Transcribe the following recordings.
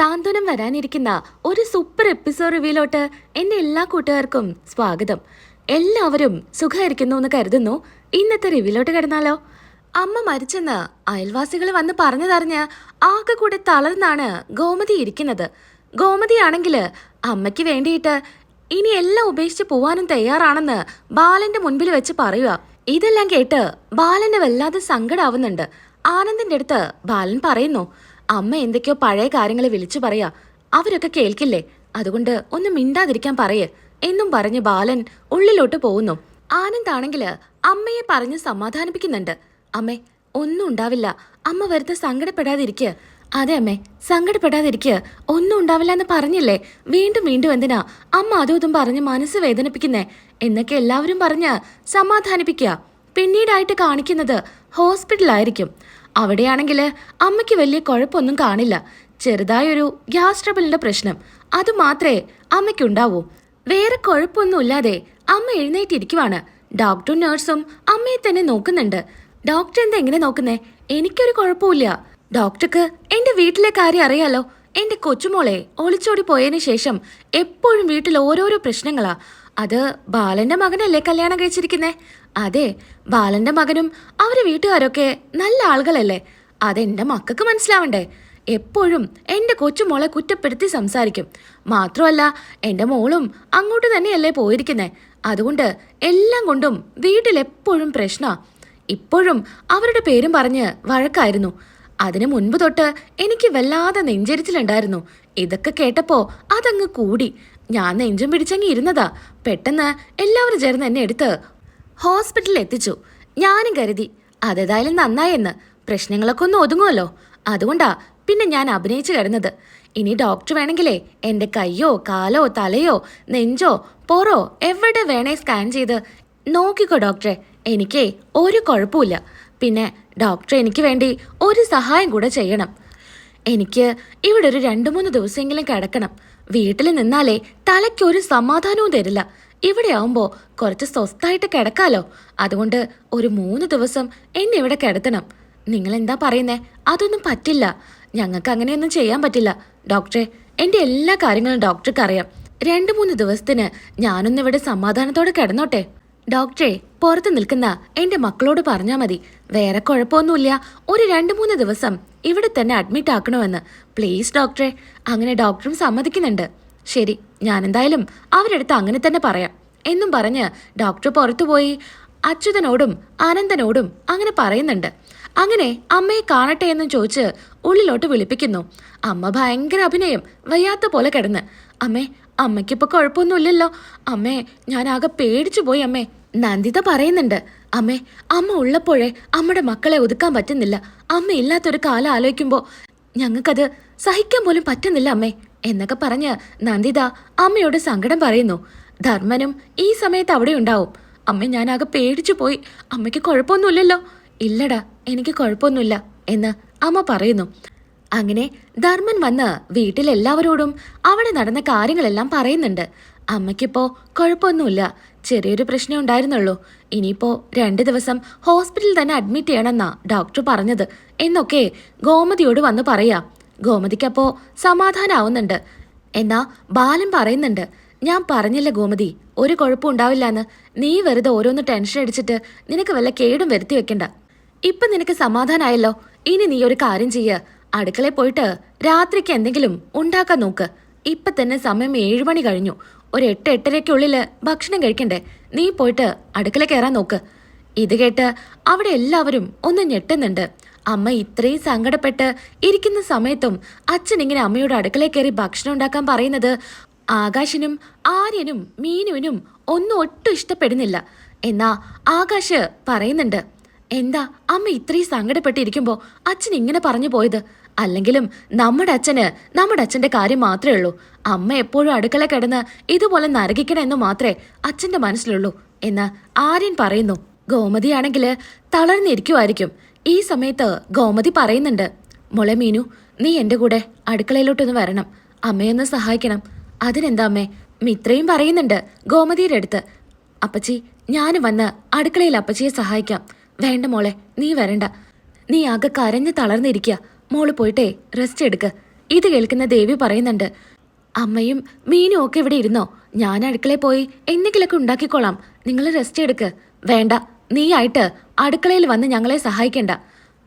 സാന്ത്വനം വരാനിരിക്കുന്ന ഒരു super episode റിവ്യൂലോട്ട് എന്റെ എല്ലാ കൂട്ടുകാർക്കും സ്വാഗതം. എല്ലാവരും സുഖമായിരിക്കുന്നു എന്ന് കരുതുന്നു. ഇന്നത്തെ റിവ്യൂലോട്ട് കിടന്നാലോ? അമ്മ മരിച്ചെന്ന് അയൽവാസികൾ വന്ന് പറഞ്ഞതറിഞ്ഞ് ആകെ കൂടെ തളർന്നാണ് ഗോമതി ഇരിക്കുന്നത്. ഗോമതിയാണെങ്കിൽ അമ്മയ്ക്ക് വേണ്ടിയിട്ട് ഇനി എല്ലാം ഉപേക്ഷിച്ച് പോവാനും തയ്യാറാണെന്ന് ബാലന്റെ മുൻപിൽ വെച്ച് പറയുക. ഇതെല്ലാം കേട്ട് ബാലന് വല്ലാതെ സങ്കടാവുന്നുണ്ട്. ആനന്ദിന്റെ അടുത്ത് ബാലൻ പറയുന്നു അമ്മ എന്തൊക്കെയോ പഴയ കാര്യങ്ങൾ വിളിച്ചു പറയാ. അവരൊക്കെ കേൾക്കില്ലേ? അതുകൊണ്ട് ഒന്ന് മിണ്ടാതിരിക്കാൻ പറയേ. എന്നും പറഞ്ഞ് ബാലൻ ഉള്ളിലോട്ട് പോകുന്നു. ആനന്ദാണെങ്കിൽ അമ്മയെ പറഞ്ഞ് സമാധാനിപ്പിക്കുന്നുണ്ട്. അമ്മേ ഒന്നും ഉണ്ടാവില്ല. അമ്മ വെറുതെ സങ്കടപ്പെടാതിരിക്കുക അതെ അമ്മേ സങ്കടപ്പെടാതിരിക്ക. ഒന്നും ഉണ്ടാവില്ല എന്ന് പറഞ്ഞില്ലേ? വീണ്ടും വീണ്ടും എന്തിനാ? അമ്മ അതും ഇതും പറഞ്ഞ് മനസ്സ് വേദനിപ്പിക്കുന്നേ? എന്നൊക്കെ എല്ലാവരും പറഞ്ഞ് സമാധാനിപ്പിക്കുക. പിന്നീടായിട്ട് കാണിക്കുന്നത് ഹോസ്പിറ്റലായിരിക്കും. അവിടെയാണെങ്കിൽ അമ്മയ്ക്ക് വലിയ കുഴപ്പമൊന്നും കാണില്ല. ചെറുതായൊരു ഗ്യാസ് ട്രബിളിന്റെ പ്രശ്നം. അത് മാത്രമേ അമ്മയ്ക്കുണ്ടാവൂ. വേറെ കുഴപ്പമൊന്നുമില്ലാതെ അമ്മ എഴുന്നേറ്റിരിക്കുവാണ്. ഡോക്ടറും നഴ്സും അമ്മയെ തന്നെ നോക്കുന്നുണ്ട്. ഡോക്ടർ എന്താ എങ്ങനെ നോക്കുന്നേ? എനിക്കൊരു കുഴപ്പമില്ല. ഡോക്ടർക്ക് എന്റെ വീട്ടിലെ കാര്യം അറിയാലോ. എന്റെ കൊച്ചുമോളെ ഒളിച്ചോടി പോയതിനു ശേഷം എപ്പോഴും വീട്ടിൽ ഓരോരോ പ്രശ്നങ്ങളാ. അത് ബാലന്റെ മകനല്ലേ കല്യാണം കഴിച്ചിരിക്കുന്നേ? അതെ ബാലന്റെ മകനും അവരെ വീട്ടുകാരൊക്കെ നല്ല ആളുകളല്ലേ? അതെന്റെ മക്കൾക്ക് മനസ്സിലാവണ്ടേ? എപ്പോഴും എന്റെ കൊച്ചുമോളെ കുറ്റപ്പെടുത്തി സംസാരിക്കും. മാത്രമല്ല എന്റെ മോളും അങ്ങോട്ട് തന്നെയല്ലേ പോയിരിക്കുന്നേ? അതുകൊണ്ട് എല്ലാം കൊണ്ടും വീട്ടിലെപ്പോഴും പ്രശ്നാ. ഇപ്പോഴും അവരുടെ പേരും പറഞ്ഞ് വഴക്കായിരുന്നു. അതിനു മുൻപ് തൊട്ട് എനിക്ക് വല്ലാതെ നെഞ്ചരിച്ചിലുണ്ടായിരുന്നു. ഇതൊക്കെ കേട്ടപ്പോ അതങ്ങ് കൂടി. ഞാൻ നെഞ്ചും പിടിച്ചങ്ങി ഇരുന്നതാ. പെട്ടെന്ന് എല്ലാവരും ചേർന്ന് എന്നെ എടുത്ത് ഹോസ്പിറ്റലിൽ എത്തിച്ചു. ഞാനും കരുതി അതേതായാലും നന്നായെന്ന് പ്രശ്നങ്ങളൊക്കെ ഒന്ന് ഒതുങ്ങുമല്ലോ. അതുകൊണ്ടാ പിന്നെ ഞാൻ അഭിനയിച്ചു കിടന്നത്. ഇനി ഡോക്ടർ വേണമെങ്കിലേ എന്റെ കയ്യോ കാലോ തലയോ നെഞ്ചോ പൊറോ എവിടെ വേണേ സ്കാൻ ചെയ്ത് നോക്കിക്കോ ഡോക്ടറെ. എനിക്കേ ഒരു കുഴപ്പമില്ല പിന്നെ ഡോക്ടർ എനിക്ക് വേണ്ടി ഒരു സഹായം കൂടെ ചെയ്യണം. എനിക്ക് ഇവിടെ ഒരു രണ്ടു മൂന്ന് ദിവസമെങ്കിലും കിടക്കണം. വീട്ടിൽ നിന്നാലേ തലയ്ക്കൊരു സമാധാനവും തരില്ല. ഇവിടെ ആവുമ്പോ കുറച്ച് സ്വസ്ഥായിട്ട് കിടക്കാലോ. അതുകൊണ്ട് ഒരു മൂന്ന് ദിവസം എന്നെ ഇവിടെ കിടത്തണം. നിങ്ങൾ എന്താ പറയുന്നേ? അതൊന്നും പറ്റില്ല. ഞങ്ങൾക്ക് അങ്ങനെയൊന്നും ചെയ്യാൻ പറ്റില്ല. ഡോക്ടറെ എന്റെ എല്ലാ കാര്യങ്ങളും ഡോക്ടർക്ക് അറിയാം രണ്ടു മൂന്ന് ദിവസത്തിന് ഞാനൊന്ന് ഇവിടെ സമാധാനത്തോടെ കിടന്നോട്ടെ. ഡോക്ടറെ പുറത്ത് നിൽക്കുന്ന എന്റെ മക്കളോട് പറഞ്ഞാ മതി. വേറെ കുഴപ്പമൊന്നുമില്ല. ഒരു രണ്ട് മൂന്ന് ദിവസം ഇവിടെ തന്നെ അഡ്മിറ്റ് ആക്കണമെന്ന് പ്ലീസ് ഡോക്ടറെ അങ്ങനെ ഡോക്ടറും സമ്മതിക്കുന്നുണ്ട്. ശരി. ഞാൻ എന്തായാലും അവരെടുത്ത് അങ്ങനെ തന്നെ പറയാം. എന്നും പറഞ്ഞ് ഡോക്ടർ പുറത്തുപോയി അച്യുതനോടും ആനന്ദനോടും അങ്ങനെ പറയുന്നുണ്ട്. അങ്ങനെ അമ്മയെ കാണട്ടെ എന്നും ചോദിച്ച് ഉള്ളിലോട്ട് വിളിപ്പിക്കുന്നു. അമ്മ ഭയങ്കര അഭിനയം വയ്യാത്ത പോലെ കിടന്ന്. അമ്മേ അമ്മയ്ക്കിപ്പോൾ കുഴപ്പമൊന്നുമില്ലല്ലോ. അമ്മേ ഞാൻ ആകെ പേടിച്ചു പോയി അമ്മേ. നന്ദിത പറയുന്നുണ്ട്. അമ്മേ അമ്മ ഉള്ളപ്പോഴേ അമ്മയുടെ മക്കളെ ഒതുക്കാൻ പറ്റുന്നില്ല. അമ്മ ഇല്ലാത്തൊരു കാലം ആലോചിക്കുമ്പോ ഞങ്ങൾക്കത് സഹിക്കാൻ പോലും പറ്റുന്നില്ല അമ്മേ. എന്നൊക്കെ പറഞ്ഞ് നന്ദിത അമ്മയോട് സങ്കടം പറയുന്നു. ധർമ്മനും ഈ സമയത്ത് അവിടെ ഉണ്ടാവും. അമ്മ ഞാനാകെ പേടിച്ചു പോയി. അമ്മയ്ക്ക് കുഴപ്പമൊന്നുമില്ലല്ലോ. ഇല്ലടാ എനിക്ക് കുഴപ്പമൊന്നുമില്ല എന്ന് അമ്മ പറയുന്നു. അങ്ങനെ ധർമ്മൻ വന്ന് വീട്ടിലെല്ലാവരോടും അവിടെ നടന്ന കാര്യങ്ങളെല്ലാം പറയുന്നുണ്ട്. അമ്മയ്ക്കിപ്പോ കുഴപ്പമൊന്നുമില്ല. ചെറിയൊരു പ്രശ്നം ഉണ്ടായിരുന്നുള്ളൂ. ഇനിയിപ്പോ രണ്ട് ദിവസം ഹോസ്പിറ്റലിൽ തന്നെ അഡ്മിറ്റ് ചെയ്യണമെന്നാ ഡോക്ടർ പറഞ്ഞത് എന്നൊക്കെ ഗോമതിയോട് വന്ന് പറയാ. ഗോമതിക്കപ്പോ സമാധാനാവുന്നുണ്ട്. എന്നാ ബാലൻ പറയുന്നുണ്ട് ഞാൻ പറഞ്ഞില്ല ഗോമതി ഒരു കുഴപ്പം ഉണ്ടാവില്ലാന്ന്. നീ വെറുതെ ഓരോന്ന് ടെൻഷൻ അടിച്ചിട്ട് നിനക്ക് വല്ല കേടും വരുത്തി വെക്കണ്ട. ഇപ്പൊ നിനക്ക് സമാധാനായല്ലോ ഇനി നീ ഒരു കാര്യം ചെയ്യ. അടുക്കളയിൽ പോയിട്ട് രാത്രിക്ക് എന്തെങ്കിലും ഉണ്ടാക്കാൻ നോക്ക്. ഇപ്പൊ തന്നെ സമയം ഏഴു മണി കഴിഞ്ഞു. ഒരു എട്ട് എട്ടരയ്ക്കുള്ളിൽ ഭക്ഷണം കഴിക്കണ്ടേ? നീ പോയിട്ട് അടുക്കള കയറാൻ നോക്ക്. ഇത് കേട്ട് അവിടെ എല്ലാവരും ഒന്ന് ഞെട്ടുന്നുണ്ട്. അമ്മ ഇത്രയും സങ്കടപ്പെട്ട് ഇരിക്കുന്ന സമയത്തും അച്ഛൻ ഇങ്ങനെ അമ്മയോട് അടുക്കളേ കയറി ഭക്ഷണം ഉണ്ടാക്കാൻ പറയുന്നത് ആകാശിനും ആര്യനും മീനുവിനും ഒന്നും ഒട്ടും ഇഷ്ടപ്പെടുന്നില്ല. എന്നാ ആകാശ് പറയുന്നുണ്ട് എന്താ അമ്മ ഇത്രയും സങ്കടപ്പെട്ടിരിക്കുമ്പോ അച്ഛൻ ഇങ്ങനെ പറഞ്ഞു പോയത്? അല്ലെങ്കിലും നമ്മുടെ അച്ഛന് നമ്മുടെ അച്ഛന്റെ കാര്യം മാത്രമേ ഉള്ളൂ. അമ്മ എപ്പോഴും അടുക്കള കിടന്ന് ഇതുപോലെ നരകിക്കണമെന്ന് മാത്രമേ അച്ഛന്റെ മനസ്സിലുള്ളൂ. എന്ന് ആര്യൻ പറയുന്നു. ഗോമതിയാണെങ്കിൽ തളർന്നിരിക്കുമായിരിക്കും ഈ സമയത്ത് ഗോമതി പറയുന്നുണ്ട് മോളെ മീനു നീ എന്റെ കൂടെ അടുക്കളയിലോട്ടൊന്ന് വരണം. അമ്മയൊന്ന് സഹായിക്കണം. അതിനെന്താ അമ്മേ? മിത്രയും പറയുന്നുണ്ട് ഗോമതിയുടെ അടുത്ത് അപ്പച്ചി ഞാൻ വന്ന് അടുക്കളയിൽ അപ്പച്ചിയെ സഹായിക്കാം. വേണ്ട മോളെ നീ വരണ്ട. നീ ആകെ കരഞ്ഞ് തളർന്നിരിക്കുക മോൾ പോയിട്ടേ റെസ്റ്റ് എടുക്ക്. ഇത് കേൾക്കുന്ന ദേവി പറയുന്നുണ്ട് അമ്മയും മീനും ഒക്കെ ഇവിടെ ഇരുന്നോ? ഞാൻ അടുക്കളയിൽ പോയി എന്തെങ്കിലുമൊക്കെ ഉണ്ടാക്കിക്കോളാം. നിങ്ങൾ റെസ്റ്റ് എടുക്ക്. വേണ്ട നീ ആയിട്ട് അടുക്കളയിൽ വന്ന് ഞങ്ങളെ സഹായിക്കണ്ട.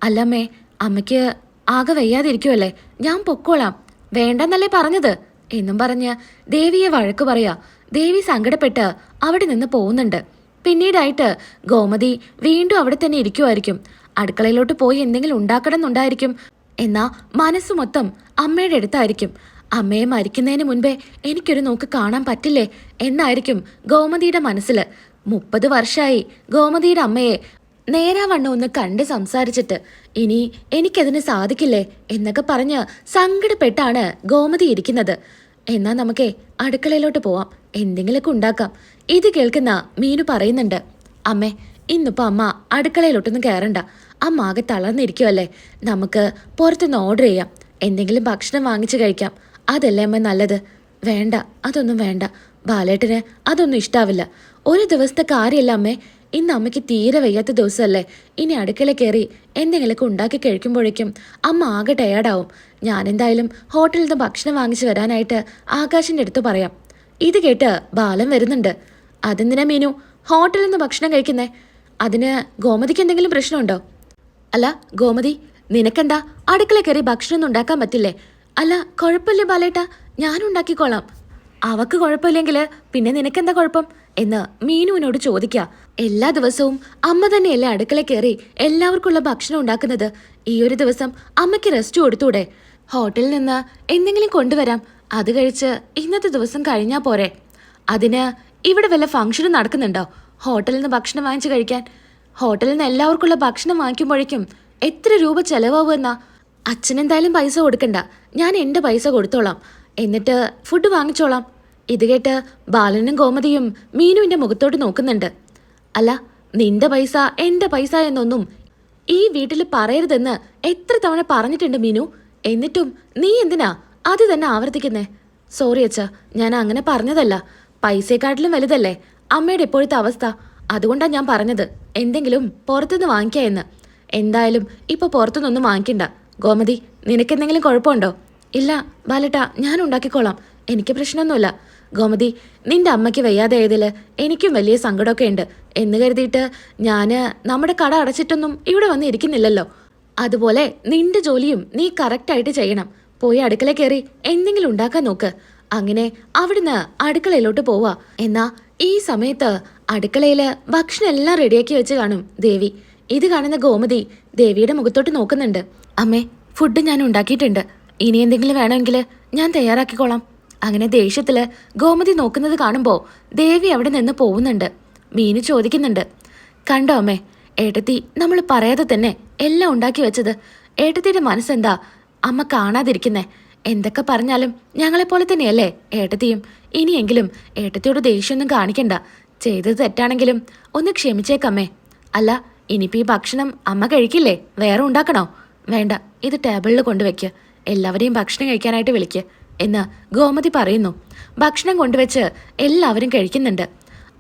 അല്ലമ്മേ അമ്മയ്ക്ക് ആകെ വയ്യാതിരിക്കുമല്ലേ ഞാൻ പൊക്കോളാം. വേണ്ടെന്നല്ലേ പറഞ്ഞത്? എന്നും പറഞ്ഞ് ദേവിയെ വഴക്കു പറയാ. ദേവി സങ്കടപ്പെട്ട് അവിടെ നിന്ന് പോകുന്നുണ്ട്. പിന്നീടായിട്ട് ഗോമതി വീണ്ടും അവിടെ തന്നെ ഇരിക്കുമായിരിക്കും അടുക്കളയിലോട്ട് പോയി എന്തെങ്കിലും ഉണ്ടാക്കണം എന്നുണ്ടായിരിക്കും എന്നാ മനസ്സ് മൊത്തം അമ്മയുടെ അടുത്തായിരിക്കും. അമ്മയെ മരിക്കുന്നതിന് മുൻപേ എനിക്കൊരു നോക്ക് കാണാൻ പറ്റില്ലേ? എന്നായിരിക്കും ഗോമതിയുടെ മനസ്സിൽ മുപ്പത് വർഷമായി ഗോമതിയുടെ അമ്മയെ നേരാവണ്ണം ഒന്ന് കണ്ട് സംസാരിച്ചിട്ട് ഇനി എനിക്കതിന് സാധിക്കില്ലേ എന്നൊക്കെ പറഞ്ഞ് സങ്കടപ്പെട്ടാണ് ഗോമതി ഇരിക്കുന്നത്. എന്നാ നമുക്കേ അടുക്കളയിലോട്ട് പോവാം. എന്തെങ്കിലുമൊക്കെ ഉണ്ടാക്കാം. ഇത് കേൾക്കുന്ന മീനു പറയുന്നുണ്ട്. അമ്മേ ഇന്നിപ്പോ അമ്മ അടുക്കളയിലോട്ടൊന്നും കയറണ്ട. അമ്മ ആകെ തളർന്നിരിക്കുമല്ലേ നമുക്ക് പുറത്തുനിന്ന് ഓർഡർ ചെയ്യാം. എന്തെങ്കിലും ഭക്ഷണം വാങ്ങിച്ചു കഴിക്കാം. അതല്ലേ അമ്മ നല്ലത്? വേണ്ട അതൊന്നും വേണ്ട. ബാലേട്ടന് അതൊന്നും ഇഷ്ടാവില്ല. ഒരു ദിവസത്തെ കാര്യമല്ല അമ്മേ. ഇന്ന് അമ്മയ്ക്ക് തീരെ വയ്യാത്ത ദിവസമല്ലേ. ഇനി അടുക്കള കയറി എന്തെങ്കിലുമൊക്കെ ഉണ്ടാക്കി കഴിക്കുമ്പോഴേക്കും അമ്മ ആകെ ടയേർഡാവും ഞാനെന്തായാലും ഹോട്ടലിൽ നിന്ന് ഭക്ഷണം വാങ്ങിച്ചു വരാനായിട്ട് ആകാശിന്റെ അടുത്ത് പറയാം. ഇത് കേട്ട് ബാലൻ വരുന്നുണ്ട്. അതെന്തിനാ മീനു? ഹോട്ടലിൽ നിന്ന് ഭക്ഷണം കഴിക്കുന്നേ? അതിന് ഗോമതിക്ക് എന്തെങ്കിലും പ്രശ്നമുണ്ടോ? അല്ല ഗോമതി നിനക്കെന്താ? അടുക്കള കയറി ഭക്ഷണമൊന്നും ഉണ്ടാക്കാൻ പറ്റില്ലേ? അല്ല കുഴപ്പമില്ല ബാലേട്ടാ. ഞാൻ ഉണ്ടാക്കിക്കോളാം. അവക്ക് കുഴപ്പമില്ലെങ്കിൽ പിന്നെ നിനക്കെന്താ കുഴപ്പം? എന്ന് മീനുവിനോട് ചോദിക്ക. എല്ലാ ദിവസവും അമ്മ തന്നെയല്ലേ അടുക്കള കയറി എല്ലാവർക്കുള്ള ഭക്ഷണം ഉണ്ടാക്കുന്നത്. ഈ ഒരു ദിവസം അമ്മയ്ക്ക് റെസ്റ്റ് കൊടുത്തൂടെ. ഹോട്ടലിൽ നിന്ന് എന്തെങ്കിലും കൊണ്ടുവരാം. അത് കഴിച്ച് ഇന്നത്തെ ദിവസം കഴിഞ്ഞാ പോരെ. അതിന് ഇവിടെ വല്ല ഫംഗ്ഷനും നടക്കുന്നുണ്ടോ? ഹോട്ടലിൽ നിന്ന് ഭക്ഷണം വാങ്ങിച്ചു കഴിക്കാൻ. ഹോട്ടലിൽ നിന്ന് എല്ലാവർക്കുള്ള ഭക്ഷണം വാങ്ങിക്കുമ്പോഴേക്കും എത്ര രൂപ ചെലവാകുമെന്നാ അച്ഛനെന്തായാലും പൈസ കൊടുക്കണ്ട. ഞാൻ എന്റെ പൈസ കൊടുത്തോളാം. എന്നിട്ട് ഫുഡ് വാങ്ങിച്ചോളാം. ഇത് കേട്ട് ബാലനും ഗോമതിയും മീനുവിന്റെ മുഖത്തോട്ട് നോക്കുന്നുണ്ട്. അല്ല നിന്റെ പൈസ എന്റെ പൈസ എന്നൊന്നും ഈ വീട്ടിൽ പറയരുതെന്ന് എത്ര തവണ പറഞ്ഞിട്ടുണ്ട് മീനു? എന്നിട്ടും നീ എന്തിനാ അത് തന്നെ ആവർത്തിക്കുന്നേ? സോറി അച്ഛ ഞാൻ അങ്ങനെ പറഞ്ഞതല്ല. പൈസയെക്കാട്ടിലും വലുതല്ലേ? അമ്മയുടെ ഇപ്പോഴത്തെ അവസ്ഥ. അതുകൊണ്ടാണ് ഞാൻ പറഞ്ഞത്. എന്തെങ്കിലും പുറത്തുനിന്ന് വാങ്ങിക്കാ എന്ന്. എന്തായാലും ഇപ്പൊ പുറത്തുനിന്നൊന്നും വാങ്ങിക്കണ്ട. ഗോമതി നിനക്കെന്തെങ്കിലും കുഴപ്പമുണ്ടോ? ഇല്ല ബാലട്ട ഞാൻ ഉണ്ടാക്കിക്കോളാം. എനിക്ക് പ്രശ്നമൊന്നുമില്ല. ഗോമതി നിന്റെ അമ്മയ്ക്ക് വയ്യാതായതിൽ എനിക്കും വലിയ സങ്കടമൊക്കെ ഉണ്ട് എന്ന് കരുതിയിട്ട് ഞാൻ നമ്മുടെ കട അടച്ചിട്ടൊന്നും ഇവിടെ വന്നിരിക്കുന്നില്ലല്ലോ. അതുപോലെ നിന്റെ ജോലിയും നീ കറക്റ്റായിട്ട് ചെയ്യണം. പോയി അടുക്കള കയറി എന്തെങ്കിലും ഉണ്ടാക്കാൻ നോക്ക്. അങ്ങനെ അവിടുന്ന് അടുക്കളയിലോട്ട് പോവാ. എന്നാ ഈ സമയത്ത് അടുക്കളയിൽ ഭക്ഷണം എല്ലാം റെഡിയാക്കി വെച്ച് കാണും ദേവി. ഇത് കാണുന്ന ഗോമതി ദേവിയുടെ മുഖത്തോട്ട് നോക്കുന്നുണ്ട്. അമ്മേ ഫുഡ് ഞാൻ ഉണ്ടാക്കിയിട്ടുണ്ട്. ഇനി എന്തെങ്കിലും വേണമെങ്കിൽ ഞാൻ തയ്യാറാക്കിക്കോളാം. അങ്ങനെ ദേഷ്യത്തിൽ ഗോമതി നോക്കുന്നത് കാണുമ്പോൾ ദേവി അവിടെ നിന്ന് പോകുന്നുണ്ട് മീനു ചോദിക്കുന്നുണ്ട്. കണ്ടോ അമ്മേ ഏട്ടത്തി നമ്മൾ പറയാതെ തന്നെ എല്ലാം ഉണ്ടാക്കി വെച്ചത്. ഏട്ടത്തിയുടെ മനസ്സെന്താ? അമ്മ കാണാതിരിക്കുന്നേ. എന്തൊക്കെ പറഞ്ഞാലും ഞങ്ങളെപ്പോലെ തന്നെയല്ലേ ഏട്ടത്തിയും. ഇനിയെങ്കിലും ഏട്ടത്തിയോട് ദേഷ്യമൊന്നും കാണിക്കണ്ട. ചെയ്തത് തെറ്റാണെങ്കിലും ഒന്ന് ക്ഷമിച്ചേക്കമ്മേ. അല്ല ഇനിയിപ്പോൾ ഈ ഭക്ഷണം അമ്മ കഴിക്കില്ലേ? വേറെ ഉണ്ടാക്കണോ? വേണ്ട ഇത് ടേബിളിൽ കൊണ്ടുവയ്ക്ക്. എല്ലാവരെയും ഭക്ഷണം കഴിക്കാനായിട്ട് വിളിക്ക്. എന്ന് ഗോമതി പറയുന്നു. ഭക്ഷണം കൊണ്ടുവച്ച് എല്ലാവരും കഴിക്കുന്നുണ്ട്.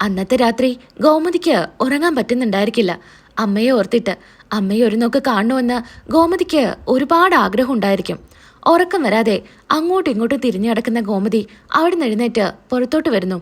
അന്നത്തെ രാത്രി ഗോമതിക്ക് ഉറങ്ങാൻ പറ്റുന്നുണ്ടായിരിക്കില്ല. അമ്മയെ ഓർത്തിട്ട് അമ്മയെ ഒരു നോക്ക് കാണണമെന്ന് ഗോമതിക്ക് ഒരുപാട് ആഗ്രഹം ഉണ്ടായിരിക്കും. ഉറക്കം വരാതെ അങ്ങോട്ടും ഇങ്ങോട്ടും തിരിഞ്ഞു കിടക്കുന്ന ഗോമതി അവിടെ നിന്നെഴുന്നേറ്റ് പുറത്തോട്ട് വരുന്നു.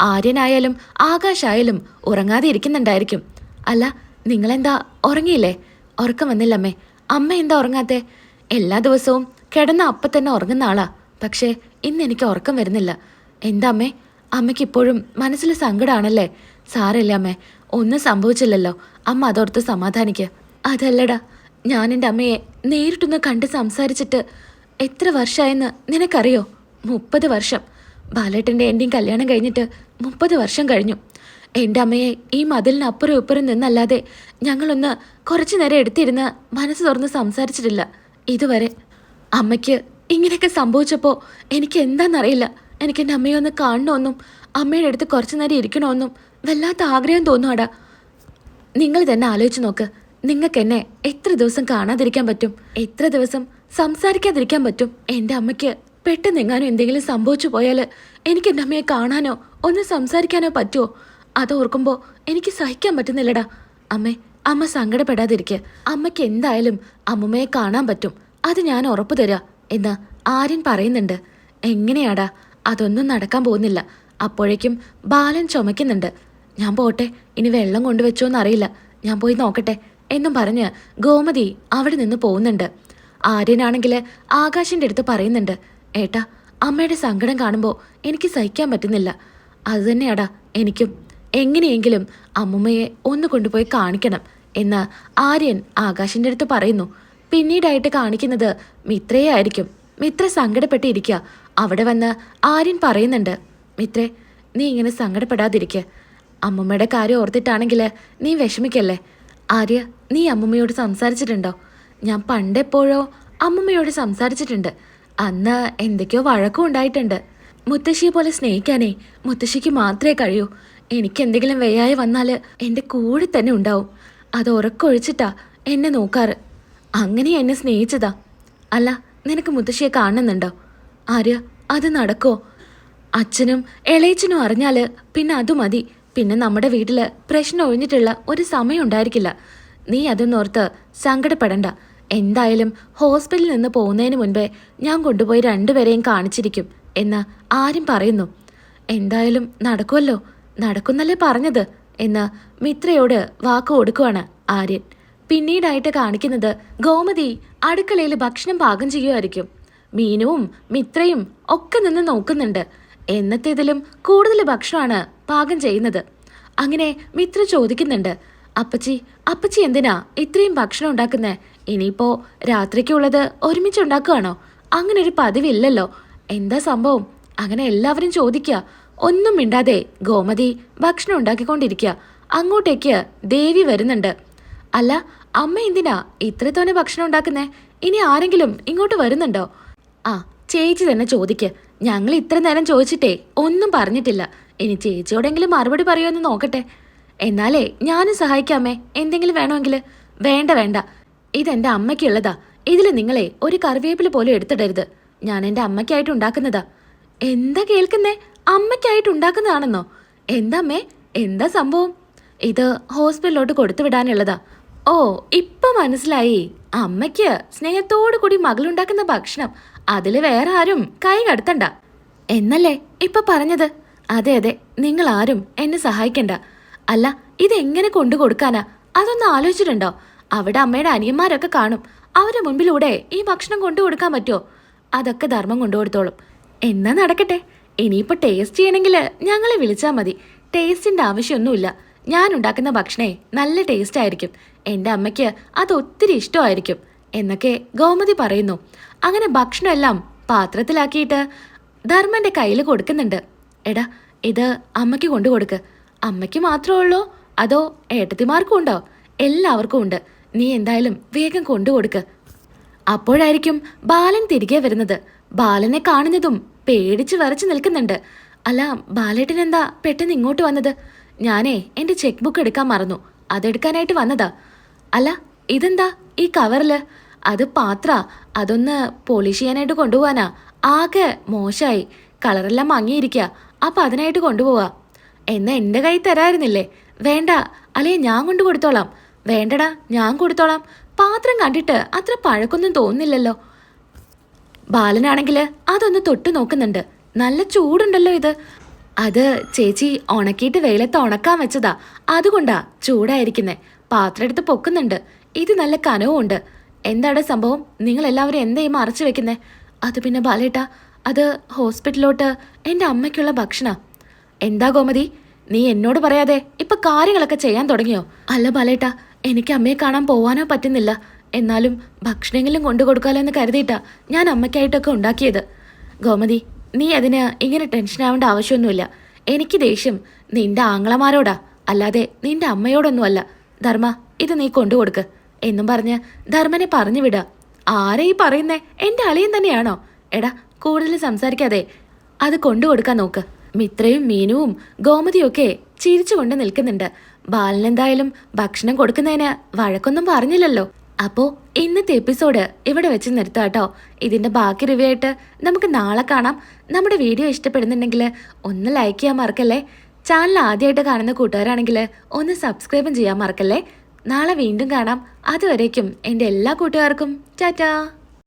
ആര്യനായാലും ആകാശായാലും ഉറങ്ങാതെ ഇരിക്കുന്നുണ്ടായിരിക്കും. അല്ല നിങ്ങളെന്താ ഉറങ്ങിയില്ലേ? ഉറക്കം വന്നില്ലമ്മേ. അമ്മ എന്താ ഉറങ്ങാത്തെ? എല്ലാ ദിവസവും കിടന്ന അപ്പം തന്നെ ഉറങ്ങുന്ന ആളാ. പക്ഷേ ഇന്ന് എനിക്ക് ഉറക്കം വരുന്നില്ല. എന്താ അമ്മേ? അമ്മയ്ക്ക് ഇപ്പോഴും മനസ്സിൽ സങ്കടമാണല്ലേ സാറല്ലേ അമ്മേ? ഒന്നും സംഭവിച്ചില്ലല്ലോ. അമ്മ അതോർത്ത് സമാധാനിക്കുക അതല്ലടാ ഞാൻ എന്റെ അമ്മയെ നേരിട്ടൊന്ന് കണ്ട് സംസാരിച്ചിട്ട് എത്ര വർഷമായെന്ന് നിനക്കറിയോ? മുപ്പത് വർഷം. ബാലേട്ടന്റെ എന്റെയും കല്യാണം കഴിഞ്ഞിട്ട് മുപ്പത് വർഷം കഴിഞ്ഞു. എന്റെ അമ്മയെ ഈ മതിലിന് അപ്പുറം ഇപ്പുറം നിന്നല്ലാതെ ഞങ്ങളൊന്ന് കുറച്ചു നേരം എടുത്തിരുന്ന് മനസ്സ് തുറന്ന് സംസാരിച്ചിട്ടില്ല. ഇതുവരെ അമ്മയ്ക്ക് ഇങ്ങനെയൊക്കെ സംഭവിച്ചപ്പോൾ എനിക്ക് എന്താണെന്നറിയില്ല എനിക്ക് എന്റെ അമ്മയെ ഒന്ന് കാണണമെന്നും അമ്മയുടെ അടുത്ത് കുറച്ചു നേരം ഇരിക്കണമെന്നും വല്ലാത്ത ആഗ്രഹം തോന്നുവാടാ നിങ്ങൾ തന്നെ ആലോചിച്ച് നോക്ക്. നിങ്ങൾക്ക് എന്നെ എത്ര ദിവസം കാണാതിരിക്കാൻ പറ്റും? എത്ര ദിവസം സംസാരിക്കാതിരിക്കാൻ പറ്റും? എന്റെ അമ്മയ്ക്ക് പെട്ടെന്ന് എങ്ങാനും എന്തെങ്കിലും സംഭവിച്ചു പോയാൽ എനിക്ക് എന്റെ അമ്മയെ കാണാനോ ഒന്ന് സംസാരിക്കാനോ പറ്റുമോ അത് ഓർക്കുമ്പോൾ എനിക്ക് സഹിക്കാൻ പറ്റുന്നില്ലടാ. അമ്മേ അമ്മ സങ്കടപ്പെടാതിരിക്കുക അമ്മയ്ക്ക് എന്തായാലും അമ്മമ്മയെ കാണാൻ പറ്റും. അത് ഞാൻ ഉറപ്പ് തരാ. എന്ന് ആര്യൻ പറയുന്നുണ്ട്. എങ്ങനെയാടാ? അതൊന്നും നടക്കാൻ പോകുന്നില്ല. അപ്പോഴേക്കും ബാലൻ ചുമക്കുന്നുണ്ട് ഞാൻ പോട്ടെ ഇനി വെള്ളം കൊണ്ടുവച്ചോന്ന് അറിയില്ല. ഞാൻ പോയി നോക്കട്ടെ എന്നും പറഞ്ഞ് ഗോമതി അവിടെ നിന്ന് പോകുന്നുണ്ട്. ആര്യനാണെങ്കിൽ ആകാശിന്റെ അടുത്ത് പറയുന്നുണ്ട് ഏട്ടാ അമ്മയുടെ സങ്കടം കാണുമ്പോൾ എനിക്ക് സഹിക്കാൻ പറ്റുന്നില്ല. അതുതന്നെയാടാ എനിക്കും. എങ്ങനെയെങ്കിലും അമ്മുമ്മയെ ഒന്ന് കൊണ്ടുപോയി കാണിക്കണം എന്ന് ആര്യൻ ആകാശിന്റെ അടുത്ത് പറയുന്നു. പിന്നീടായിട്ട് കാണിക്കുന്നത് മിത്രയെ ആയിരിക്കും മിത്ര സങ്കടപ്പെട്ടിരിക്കുക അവിടെ വന്ന് ആര്യൻ പറയുന്നുണ്ട് മിത്രേ നീ ഇങ്ങനെ സങ്കടപ്പെടാതിരിക്ക. അമ്മമ്മയുടെ കാര്യം ഓർത്തിട്ടാണെങ്കിൽ നീ വിഷമിക്കല്ലേ? ആര്യ നീ അമ്മമ്മയോട് സംസാരിച്ചിട്ടുണ്ടോ? ഞാൻ പണ്ടെപ്പോഴോ അമ്മമ്മയോട് സംസാരിച്ചിട്ടുണ്ട്. അന്ന് എന്തൊക്കെയോ വഴക്കും ഉണ്ടായിട്ടുണ്ട്. മുത്തശ്ശിയെ പോലെ സ്നേഹിക്കാനേ മുത്തശ്ശിക്ക് മാത്രമേ കഴിയൂ. എനിക്ക് എന്തെങ്കിലും വയ്യായി വന്നാൽ എന്റെ കൂടെ തന്നെ ഉണ്ടാവും. അത് ഉറക്കൊഴിച്ചിട്ടാ എന്നെ നോക്കാറ്. അങ്ങനെ എന്നെ സ്നേഹിച്ചതാ. അല്ല നിനക്ക് മുത്തശ്ശിയെ കാണുന്നുണ്ടോ ആര്യ അത് നടക്കോ? അച്ഛനും ഇളയച്ചനും അറിഞ്ഞാൽ പിന്നെ അത് മതി. പിന്നെ നമ്മുടെ വീട്ടിൽ പ്രശ്നം ഒഴിഞ്ഞിട്ടുള്ള ഒരു സമയം ഉണ്ടായിരിക്കില്ല. നീ അതൊന്നോർത്ത് സങ്കടപ്പെടണ്ട. എന്തായാലും ഹോസ്പിറ്റലിൽ നിന്ന് പോകുന്നതിന് മുൻപേ ഞാൻ കൊണ്ടുപോയി രണ്ടുപേരെയും കാണിച്ചിരിക്കും എന്ന് ആരും പറയുന്നു. എന്തായാലും നടക്കുമല്ലോ നടക്കുന്നല്ലേ പറഞ്ഞത് എന്ന് മിത്രയോട് വാക്ക് കൊടുക്കുവാണ് ആര്യൻ. പിന്നീടായിട്ട് കാണിക്കുന്നത് ഗോമതി അടുക്കളയിൽ ഭക്ഷണം പാകം ചെയ്യുമായിരിക്കും മീനുവും മിത്രയും ഒക്കെ നിന്ന് നോക്കുന്നുണ്ട്. എന്നത്തേതിലും കൂടുതൽ ഭക്ഷണമാണ് പാകം ചെയ്യുന്നത്. അങ്ങനെ മിത്ര ചോദിക്കുന്നുണ്ട് അപ്പച്ചി അപ്പച്ചി എന്തിനാ ഇത്രയും ഭക്ഷണം ഉണ്ടാക്കുന്നേ? ഇനിയിപ്പോ രാത്രിക്കുള്ളത് ഒരുമിച്ച് ഉണ്ടാക്കുകയാണോ അങ്ങനെ ഒരു പതിവില്ലല്ലോ. എന്താ സംഭവം? അങ്ങനെ എല്ലാവരും ചോദിക്കുക. ഒന്നും മിണ്ടാതെ ഗോമതി ഭക്ഷണം ഉണ്ടാക്കിക്കൊണ്ടിരിക്കുക. അങ്ങോട്ടേക്ക് ദേവി വരുന്നുണ്ട്. അല്ല അമ്മ എന്തിനാ ഇത്ര തോനെ ഭക്ഷണം ഉണ്ടാക്കുന്നേ? ഇനി ആരെങ്കിലും ഇങ്ങോട്ട് വരുന്നുണ്ടോ? ആ ചേച്ചി തന്നെ ചോദിക്ക്. ഞങ്ങൾ ഇത്ര നേരം ചോദിച്ചിട്ടേ ഒന്നും പറഞ്ഞിട്ടില്ല. ഇനി ചേച്ചിയോടെങ്കിലും മറുപടി പറയുമെന്ന് നോക്കട്ടെ. എന്നാലേ ഞാനും സഹായിക്കാമേ എന്തെങ്കിലും വേണമെങ്കിൽ വേണ്ട വേണ്ട. ഇതെന്റെ അമ്മയ്ക്കുള്ളതാ. ഇതിൽ നിങ്ങളെ ഒരു കറിവേപ്പില പോലും എടുത്തിടരുത്. ഞാൻ എന്റെ അമ്മയ്ക്കായിട്ട് ഉണ്ടാക്കുന്നതാ. എന്താ കേൾക്കുന്നേ? അമ്മയ്ക്കായിട്ട് ഉണ്ടാക്കുന്നതാണെന്നോ? എന്താ അമ്മേ? എന്താ സംഭവം? ഇത് ഹോസ്പിറ്റലിലോട്ട് കൊടുത്തു വിടാനുള്ളതാ ഓ ഇപ്പൊ മനസ്സിലായി. അമ്മയ്ക്ക് സ്നേഹത്തോടു കൂടി മകളുണ്ടാക്കുന്ന ഭക്ഷണം അതിൽ വേറെ ആരും കൈ കടത്തണ്ട. എന്നല്ലേ? ഇപ്പൊ പറഞ്ഞത്? അതെ അതെ. നിങ്ങൾ ആരും എന്നെ സഹായിക്കണ്ട. അല്ല ഇതെങ്ങനെ കൊണ്ടു കൊടുക്കാനാ? അതൊന്ന് ആലോചിച്ചിട്ടുണ്ടോ? അവിടെ അമ്മയുടെ അനിയന്മാരൊക്കെ കാണും. അവരുടെ മുൻപിലൂടെ ഈ ഭക്ഷണം കൊണ്ടു കൊടുക്കാൻ പറ്റുമോ അതൊക്കെ ധർമ്മം കൊണ്ടുകൊടുത്തോളും എന്നാ നടക്കട്ടെ? ഇനിയിപ്പോ ടേസ്റ്റ് ചെയ്യണമെങ്കിൽ ഞങ്ങളെ വിളിച്ചാൽ മതി. ടേസ്റ്റിന്റെ ആവശ്യമൊന്നുമില്ല. ഞാൻ ഉണ്ടാക്കുന്ന ഭക്ഷണേ നല്ല ടേസ്റ്റ് ആയിരിക്കും. എന്റെ അമ്മയ്ക്ക് അത് ഒത്തിരി ഇഷ്ടമായിരിക്കും എന്നൊക്കെ ഗൗമതി പറയുന്നു. അങ്ങനെ ഭക്ഷണമെല്ലാം പാത്രത്തിലാക്കിയിട്ട് ധർമ്മന്റെ കയ്യിൽ കൊടുക്കുന്നുണ്ട്. എടാ ഇത് അമ്മയ്ക്ക് കൊണ്ടു കൊടുക്ക് അമ്മയ്ക്ക് മാത്രമേ ഉള്ളൂ അതോ ഏട്ടത്തിമാർക്കും ഉണ്ടോ? എല്ലാവർക്കും ഉണ്ട്. നീ എന്തായാലും വേഗം കൊണ്ടു കൊടുക്ക് അപ്പോഴായിരിക്കും ബാലൻ തിരികെ വരുന്നത്. ബാലനെ കാണുന്നതും പേടിച്ച് വരച്ച് നിൽക്കുന്നുണ്ട്. അല്ല ബാലേട്ടനെന്താ പെട്ടെന്ന് ഇങ്ങോട്ട് വന്നത്? ഞാനേ എന്റെ ചെക്ക് ബുക്ക് എടുക്കാൻ മറന്നു. അതെടുക്കാനായിട്ട് വന്നതാ. അല്ല ഇതെന്താ? ഈ കവറിൽ? അത് പാത്ര. അതൊന്ന് പോളിഷ് ചെയ്യാനായിട്ട് കൊണ്ടുപോവാനാ. ആകെ മോശമായി കളറെല്ലാം മങ്ങിയിരിക്കുക അപ്പൊ അതിനായിട്ട് കൊണ്ടുപോവാ. എന്നാ എന്റെ കൈ തരായിരുന്നില്ലേ? വേണ്ട. അല്ലേ ഞാൻ കൊണ്ടു കൊടുത്തോളാം. വേണ്ടടാ ഞാൻ കൊടുത്തോളാം. പാത്രം കണ്ടിട്ട് അത്ര പഴക്കൊന്നും തോന്നുന്നില്ലല്ലോ. ബാലനാണെങ്കിൽ അതൊന്ന് തൊട്ട് നോക്കുന്നുണ്ട്. നല്ല ചൂടുണ്ടല്ലോ ഇത്. അത് ചേച്ചി ഉണക്കിയിട്ട് വെയിലത്ത് ഉണക്കാൻ വെച്ചതാ. അതുകൊണ്ടാ ചൂടായിരിക്കുന്നേ. പാത്രം എടുത്ത് പൊക്കുന്നുണ്ട്. ഇത് നല്ല കനവും ഉണ്ട് എന്താണ് സംഭവം? നിങ്ങൾ എല്ലാവരും എന്താ മറച്ചു വെക്കുന്നേ? അത് പിന്നെ ബാലേട്ട അത് ഹോസ്പിറ്റലിലോട്ട് എന്റെ അമ്മയ്ക്കുള്ള ഭക്ഷണ. എന്താ ഗോമതി നീ എന്നോട് പറയാതെ ഇപ്പൊ കാര്യങ്ങളൊക്കെ ചെയ്യാൻ തുടങ്ങിയോ? അല്ല ബാലേട്ട എനിക്ക് അമ്മയെ കാണാൻ പോവാനോ പറ്റുന്നില്ല. എന്നാലും ഭക്ഷണമെങ്കിലും കൊണ്ടു കൊടുക്കാലോ എന്ന് കരുതിയിട്ടാ ഞാൻ അമ്മയ്ക്കായിട്ടൊക്കെ ഉണ്ടാക്കിയത്. ഗോമതി നീ അതിന് ഇങ്ങനെ ടെൻഷൻ ആവേണ്ട ആവശ്യമൊന്നുമില്ല. എനിക്ക് ദേഷ്യം നിന്റെ ആങ്ങളമാരോടാ അല്ലാതെ നിന്റെ അമ്മയോടൊന്നുമല്ല. ധർമ്മ ഇത് നീ കൊണ്ടുകൊടുക്ക് എന്നും പറഞ്ഞ് ധർമ്മനെ പറഞ്ഞു വിടുക. ആരെ ഈ പറയുന്നേ? എന്റെ അളിയൻ തന്നെയാണോ? എടാ കൂടുതൽ സംസാരിക്കാതെ. അത് കൊണ്ടുകൊടുക്കാൻ നോക്ക്. മിത്രയും മീനുവും ഗോമതിയൊക്കെ ചിരിച്ചുകൊണ്ട് നിൽക്കുന്നുണ്ട്. ബാലനെന്തായാലും ഭക്ഷണം കൊടുക്കുന്നതിന് വഴക്കൊന്നും പറഞ്ഞില്ലല്ലോ. അപ്പോ ഇന്നത്തെ എപ്പിസോഡ് ഇവിടെ വെച്ച് നിർത്താം കേട്ടോ. ഇതിന്റെ ബാക്കി റിവ്യൂ ആയിട്ട് നമുക്ക് നാളെ കാണാം. നമ്മുടെ വീഡിയോ ഇഷ്ടപ്പെടുന്നുണ്ടെങ്കിൽ ഒന്ന് ലൈക്ക് ചെയ്യാൻ മറക്കല്ലേ? ചാനൽ ആദ്യമായിട്ട് കാണുന്ന കൂട്ടുകാരാണെങ്കിൽ ഒന്ന് സബ്സ്ക്രൈബും ചെയ്യാൻ മറക്കല്ലേ? നാളെ വീണ്ടും കാണാം. അതുവരേക്കും എന്റെ എല്ലാ കൂട്ടുകാർക്കും. ടാറ്റാ.